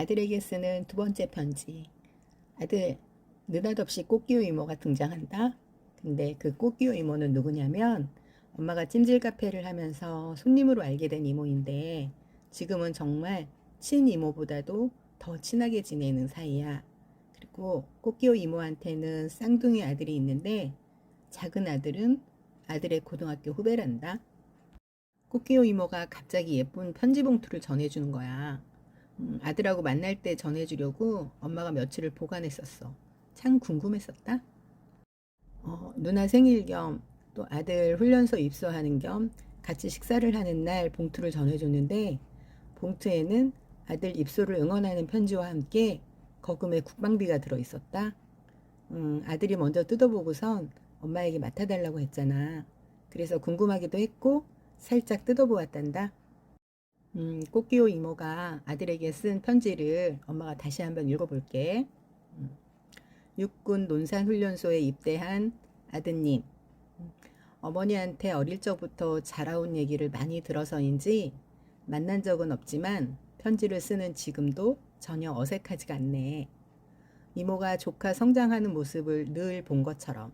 아들에게 쓰는 두 번째 편지. 아들, 느닷없이 꽃기호 이모가 등장한다. 근데 그 꽃기호 이모는 누구냐면 엄마가 찜질 카페를 하면서 손님으로 알게 된 이모인데 지금은 정말 친 이모보다도 더 친하게 지내는 사이야. 그리고 꽃기호 이모한테는 쌍둥이 아들이 있는데 작은 아들은 아들의 고등학교 후배란다. 꽃기호 이모가 갑자기 예쁜 편지 봉투를 전해주는 거야. 음, 아들하고 만날 때 전해주려고 엄마가 며칠을 보관했었어. 참 궁금했었다. 어, 누나 생일 겸 또 아들 훈련소 입소하는 겸 같이 식사를 하는 날 봉투를 전해줬는데 봉투에는 아들 입소를 응원하는 편지와 함께 거금의 국방비가 들어있었다. 음, 아들이 먼저 뜯어보고선 엄마에게 맡아달라고 했잖아. 그래서 궁금하기도 했고 살짝 뜯어보았단다. 음, 꽃기호 이모가 아들에게 쓴 편지를 엄마가 다시 한번 읽어볼게. 음, 육군 논산훈련소에 입대한 아드님. 음, 어머니한테 어릴 적부터 자라온 얘기를 많이 들어서인지 만난 적은 없지만 편지를 쓰는 지금도 전혀 어색하지가 않네. 이모가 조카 성장하는 모습을 늘 본 것처럼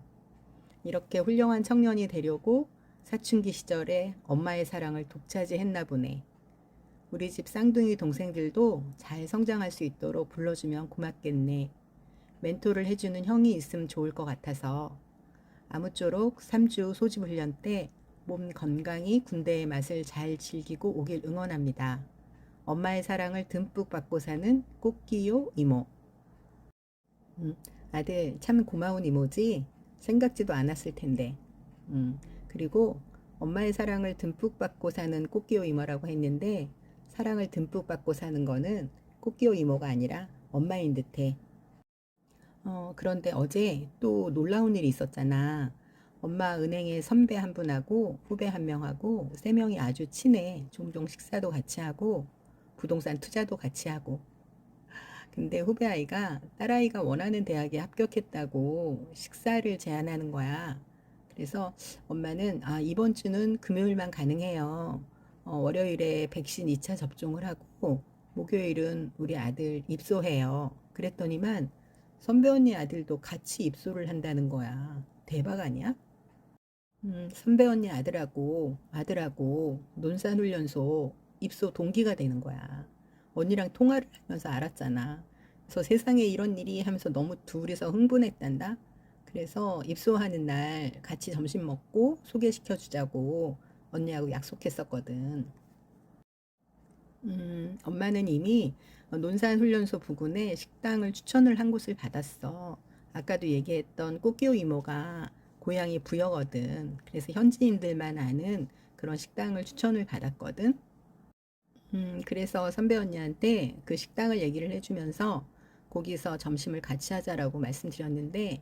이렇게 훌륭한 청년이 되려고 사춘기 시절에 엄마의 사랑을 독차지했나 보네. 우리 집 쌍둥이 동생들도 잘 성장할 수 있도록 불러주면 고맙겠네. 멘토를 해주는 형이 있으면 좋을 것 같아서 아무쪼록 3주 소집 훈련 때 몸 건강히 군대의 맛을 잘 즐기고 오길 응원합니다. 엄마의 사랑을 듬뿍 받고 사는 꽃기요 이모. 음, 아들 참 고마운 이모지. 생각지도 않았을 텐데. 음, 그리고 엄마의 사랑을 듬뿍 받고 사는 꽃기요 이모라고 했는데 사랑을 듬뿍 받고 사는 거는 꽃기요 이모가 아니라 엄마인 듯해. 어, 그런데 어제 또 놀라운 일이 있었잖아. 엄마 은행에 선배 한 분하고 후배 한 명하고 세 명이 아주 친해. 종종 식사도 같이 하고 부동산 투자도 같이 하고. 근데 후배 아이가 딸아이가 원하는 대학에 합격했다고 식사를 제안하는 거야. 그래서 엄마는 아, 이번 주는 금요일만 가능해요. 어, 월요일에 백신 2차 접종을 하고 목요일은 우리 아들 입소해요. 그랬더니만 선배 언니 아들도 같이 입소를 한다는 거야. 대박 아니야? 음, 선배 언니 아들하고 아들하고 논산훈련소 입소 동기가 되는 거야. 언니랑 통화를 하면서 알았잖아. 그래서 세상에 이런 일이 하면서 너무 둘이서 흥분했단다. 그래서 입소하는 날 같이 점심 먹고 소개시켜 주자고 언니하고 약속했었거든. 음, 엄마는 이미 논산훈련소 부근에 식당을 추천을 한 곳을 받았어. 아까도 얘기했던 꽃기호 이모가 고향이 부여거든. 그래서 현지인들만 아는 그런 식당을 추천을 받았거든. 음, 그래서 선배 언니한테 그 식당을 얘기를 해주면서 거기서 점심을 같이 하자라고 말씀드렸는데,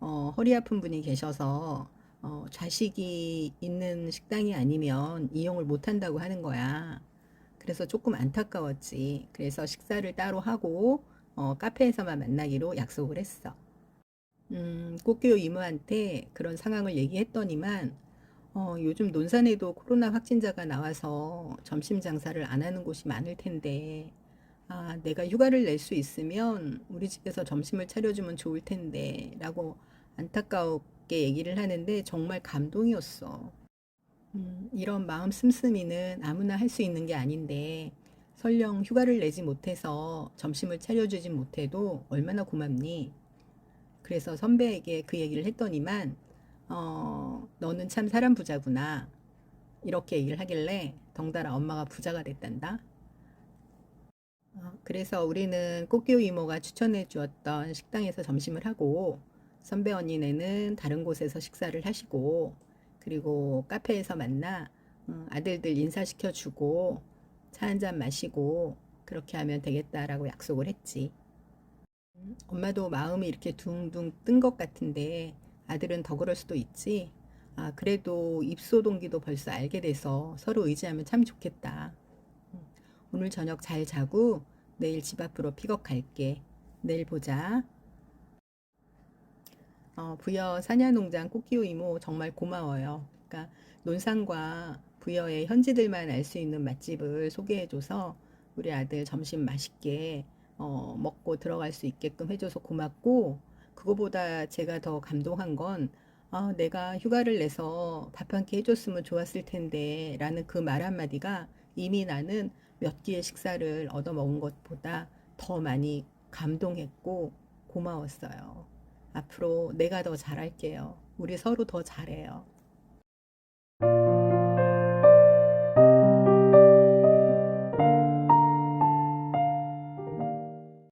어, 허리 아픈 분이 계셔서 어, 좌식이 있는 식당이 아니면 이용을 못 한다고 하는 거야. 그래서 조금 안타까웠지. 그래서 식사를 따로 하고 어, 카페에서만 만나기로 약속을 했어. 음, 꽃기호 이모한테 그런 상황을 얘기했더니만 어, 요즘 논산에도 코로나 확진자가 나와서 점심 장사를 안 하는 곳이 많을 텐데 아, 내가 휴가를 낼 수 있으면 우리 집에서 점심을 차려주면 좋을 텐데 라고 안타 깝게 얘기를 하는데 정말 감동이었어. 음, 이런 마음 씀씀이는 아무나 할 수 있는 게 아닌데 설령 휴가를 내지 못해서 점심을 차려주지 못해도 얼마나 고맙니? 그래서 선배에게 그 얘기를 했더니만 어, 너는 참 사람 부자구나. 이렇게 얘기를 하길래 덩달아 엄마가 부자가 됐단다. 어, 그래서 우리는 꽃기호 이모가 추천해 주었던 식당에서 점심을 하고 선배 언니네는 다른 곳에서 식사를 하시고 그리고 카페에서 만나 음, 아들들 인사시켜 주고 차 한 잔 마시고 그렇게 하면 되겠다라고 약속을 했지. 음, 엄마도 마음이 이렇게 둥둥 뜬 것 같은데 아들은 더 그럴 수도 있지. 아, 그래도 입소 동기도 벌써 알게 돼서 서로 의지하면 참 좋겠다. 음, 오늘 저녁 잘 자고 내일 집 앞으로 픽업 갈게. 내일 보자. 어, 부여 사냐농장 꽃기호 이모 정말 고마워요. 그러니까 논산과 부여의 현지들만 알 수 있는 맛집을 소개해줘서 우리 아들 점심 맛있게 어, 먹고 들어갈 수 있게끔 해줘서 고맙고 그거보다 제가 더 감동한 건 아, 내가 휴가를 내서 밥 한 끼 해줬으면 좋았을 텐데 라는 그 말 한마디가 이미 나는 몇 끼의 식사를 얻어 먹은 것보다 더 많이 감동했고 고마웠어요. 앞으로 내가 더 잘할게요. 우리 서로 더 잘해요.